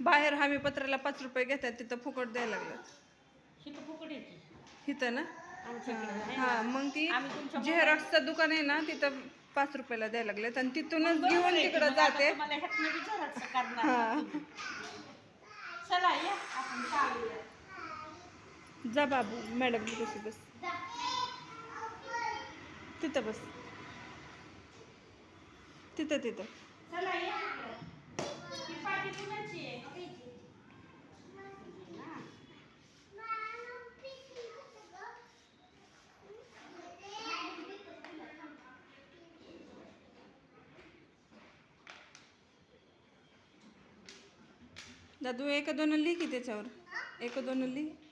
बाहेर हमी पत्राला पाच रुपये घेतात तिथं फुकट द्यायला लागलं फुकट इथं ना? हा. मग ती झेरॉक्सचं दुकान आहे ना तिथं पाच रुपयाला द्यायला लागलेत आणि तिथूनच घेऊन तिकडं जाते. हा. जा बाबू मॅडम कशी बस. तिथं बस. तिथं तिथं. दादू एक दोन लिही की त्याच्यावर. एक दोन लिही.